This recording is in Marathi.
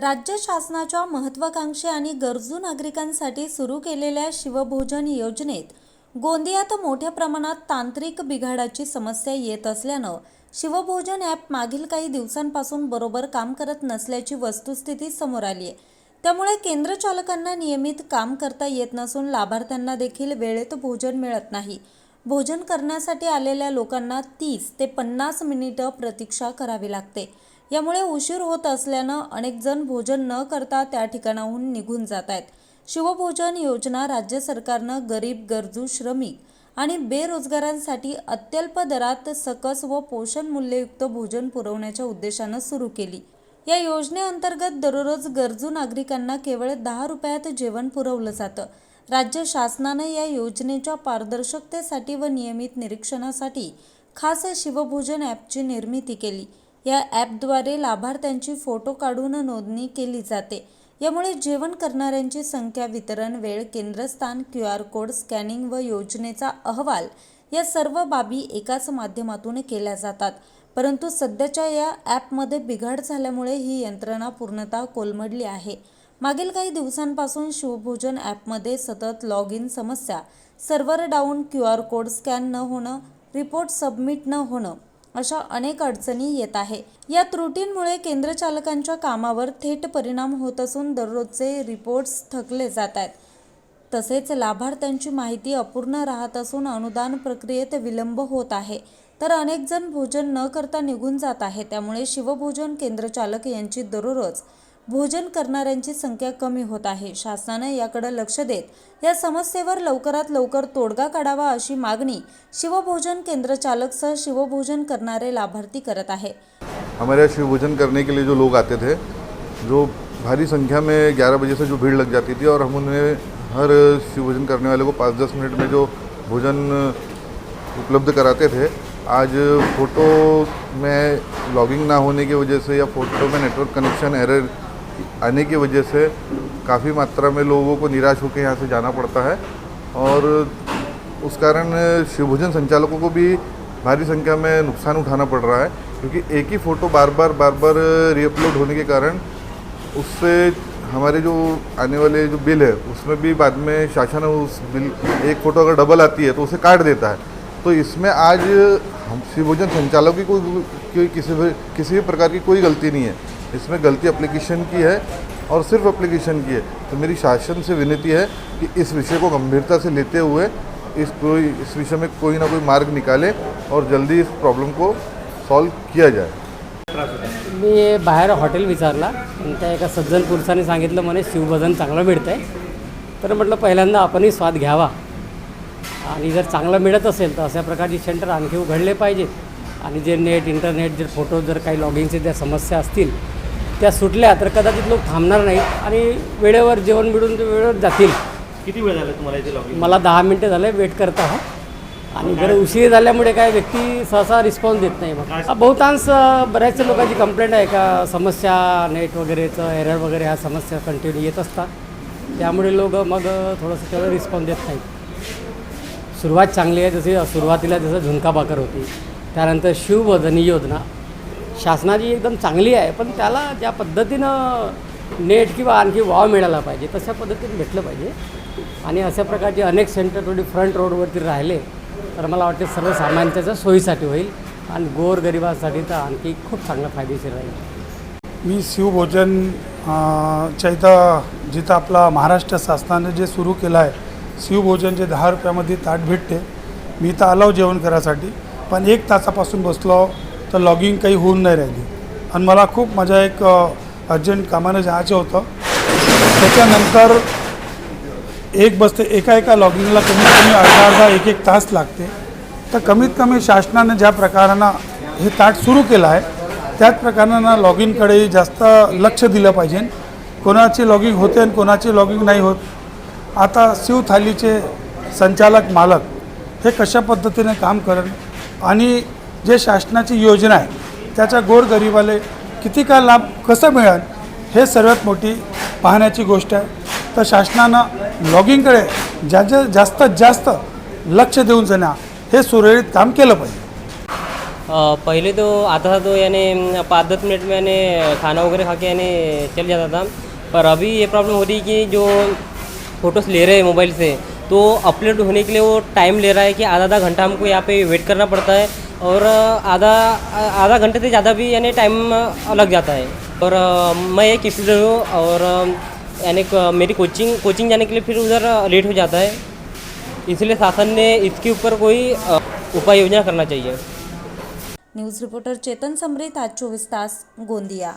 राज्य शासनाच्या महत्त्वाकांक्षी आणि गरजू नागरिकांसाठी सुरू केलेल्या शिवभोजन योजनेत गोंदियात मोठ्या प्रमाणात तांत्रिक बिघाडाची समस्या येत असल्यानं शिवभोजन ॲप मागील काही दिवसांपासून बरोबर काम करत नसल्याची वस्तुस्थिती समोर आली आहे. त्यामुळे केंद्र चालकांना नियमित काम करता येत नसून लाभार्थ्यांना देखील वेळेत भोजन मिळत नाही. भोजन करण्यासाठी आलेल्या लोकांना तीस ते पन्नास मिनिटं प्रतीक्षा करावी लागते. यामुळे उशीर होत असल्यानं अनेक जण भोजन न करता त्या ठिकाणाहून निघून जात आहेत. शिवभोजन योजना राज्य सरकारनं गरीब गरजू श्रमिक आणि बेरोजगारांसाठी अत्यल्प दरात सकस व पोषण मूल्ययुक्त भोजन पुरवण्याच्या उद्देशानं सुरू केली. या योजनेअंतर्गत दररोज गरजू नागरिकांना केवळ दहा रुपयात जेवण पुरवलं जातं. राज्य शासनानं या योजनेच्या पारदर्शकतेसाठी व नियमित निरीक्षणासाठी खास शिवभोजन ॲपची निर्मिती केली. या ॲपद्वारे लाभार्थ्यांची फोटो काढून नोंदणी केली जाते. यामुळे जेवण करणाऱ्यांची संख्या वितरण वेळ केंद्रस्थान क्यू आर कोड स्कॅनिंग व योजनेचा अहवाल या सर्व बाबी एकाच माध्यमातून केल्या जातात. परंतु सध्याच्या या ॲपमध्ये बिघाड झाल्यामुळे ही यंत्रणा पूर्णतः कोलमडली आहे. मागील काही दिवसांपासून शिवभोजन ॲपमध्ये सतत लॉग इन समस्या server down Q R code scan न होणं रिपोर्ट सबमिट न होणं अशा अनेक अडचणी येत आहे. या त्रुटींमुळे केंद्र चालकांच्या कामावर थेट परिणाम होत असून दररोजचे रिपोर्ट्स थकले जात आहेत. तसेच लाभार्थ्यांची माहिती अपूर्ण राहत असून अनुदान प्रक्रियेत विलंब होत आहे. तर अनेक जण भोजन न करता निघून जात आहे त्यामुळे शिवभोजन केंद्रचालक यांची दररोज भोजन करणाऱ्यांची संख्या कमी होत आहे. शासनाने याकडे लक्ष देत या समस्येवर लवकरात लवकर तोडगा काढावा अशी मागणी शिवभोजन केंद्रचालक सह शिवभोजन करणारे लाभार्थी करत आहे. हमारे शिवभोजन करने के लिए जो लोग आते थे जो भारी संख्या में 11 बजे से जो भीड़ लग जाती थी और हम उन्हें हर शिवभोजन करने वाले को पाँच दस मिनट में जो भोजन उपलब्ध कराते थे आज फ़ोटो में लॉगिंग ना होने की वजह से या फ़ोटो में नेटवर्क कनेक्शन एरर आने की वजह से काफ़ी मात्रा में लोगों को निराश होकर यहाँ से जाना पड़ता है और उस कारण शिवभोजन संचालकों को भी भारी संख्या में नुकसान उठाना पड़ रहा है, क्योंकि एक ही फ़ोटो बार बार बार बार रीअपलोड होने के कारण उससे हमारे जो आने वाले जो बिल है, उसमें भी बाद में शासन उस बिल, एक फ़ोटो अगर डबल आती है तो उसे काट देता है। तो इसमें आज हम, शिवभोजन संचालक की कोई, किसी भी किसी भी प्रकार की कोई गलती नहीं है। इसमें गलती एप्लीकेशन की है और सिर्फ़ एप्लीकेशन की है। तो मेरी शासन से विनती है कि इस विषय को गंभीरता से लेते हुए इस कोई, इस विषय में कोई ना कोई मार्ग निकाले और जल्दी इस प्रॉब्लम को सॉल्व किया जाए। मी बाहेर हॉटेल विचारला. आणि त्या एका सज्जन पुरुषाने सांगितलं, म्हणे, शिवभजन चांगलं मिळतं आहे तर म्हटलं, पहिल्यांदा आपणही स्वाद घ्यावा. जर चांगलं मिळत असेल, तर अशा प्रकारची सेंटर आणखी उघडले पाहिजेत. आणि जे नेट इंटरनेट जे फ़ोटो जर का काही लॉगिंगचे ज्या समस्या असतील त्या सुटल्या तर कदाचित लोक थांबणार नाहीत आणि वेळेवर जेवण मिळून ते वेळेवर जातील. किती वेळ झाला तुम्हाला इथे लॉगिन मला दहा मिनटं झाले वेट करत आहोत. आणि जर उशीर झाल्यामुळे काय व्यक्ती सहसा रिस्पॉन्स देत नाही मग बहुतांश बऱ्याचशा लोकांची कंप्लेंट आहे का समस्या नेट वगैरेचं एरर वगैरे ह्या समस्या कंटिन्यू येत असतात. त्यामुळे लोक मग थोडंसं तेवढं रिस्पॉन्स देत नाहीत. सुरुवात चांगली आहे जशी सुरुवातीला जसं झुणका भाकर होती. त्यानंतर शिवभजनी योजना. शासनाची एकदम चांगली आहे पण त्याला ज्या पद्धतीनं नेट किंवा आणखी वाव मिळाला पाहिजे तशा पद्धतीने भेटलं पाहिजे. आणि अशा प्रकारचे अनेक सेंटर थोडी फ्रंट रोडवरती राहिले तर मला वाटते सर्वसामान्यांच्या सोयीसाठी होईल आणि गोरगरिबासाठी तर आणखी खूप चांगलं फायदेशीर राहील. मी शिवभोजन च्या इथं जिथं आपला महाराष्ट्र शासनाने जे सुरू केलं आहे शिवभोजन जे दहा रुपयामध्ये ताट भेटते. मी इथं आलो जेवण करायसाठी. पण एक तासापासून बसलो तर लॉगिंग काही होऊन नाही राहिली. आणि मला खूप माझ्या एक अर्जंट कामानं जायचं होतं. त्याच्यानंतर एक बसते एका एका लॉगिंगला कमीत कमी अर्धा अर्धा एक एक तास लागते. तर कमीत कमी शासनाने ज्या प्रकारानं हे ताट सुरू केलं आहे त्याच प्रकारानं लॉग जास्त लक्ष दिलं पाहिजे. कोणाची लॉगिंग होते आणि कोणाची लॉगिंग नाही होत. आता शिवथालीचे संचालक मालक हे कशा पद्धतीने काम करण आणि जे शासनाची योजना आहे त्याच्या गोरगरिबाले किती काय लाभ कसं मिळेल हे सर्वात मोठी पाहण्याची गोष्ट आहे. तर शासनानं लॉगिंगकडे ज्या ज्या जास्तीत जास्त लक्ष देऊन जाण्या हे सुरळीत काम केलं पाहिजे. पहिले पहले तो आता था तो यानी पाँच दस मिनट में यानी खाना वगैरह खा के यानी चल जाता था. पर अभी ये प्रॉब्लम हो रही है कि जो फ़ोटोज़ ले रहे हैं मोबाइल से तो अपलोड होने के लिए वो टाइम ले रहा है कि आधा आधा घंटा हमको यहाँ पे वेट करना पड़ता है। और आधा आधा घंटे से ज़्यादा भी यानी टाइम लग जाता है। और मैं एक स्टूडेंट हूँ और यानी मेरी कोचिंग कोचिंग जाने के लिए फिर उधर लेट हो जाता है। इसलिए शासन ने इसके ऊपर कोई उपाय योजना करना चाहिए। न्यूज़ रिपोर्टर चेतन समृत, आज चौबीस तास गोंदिया।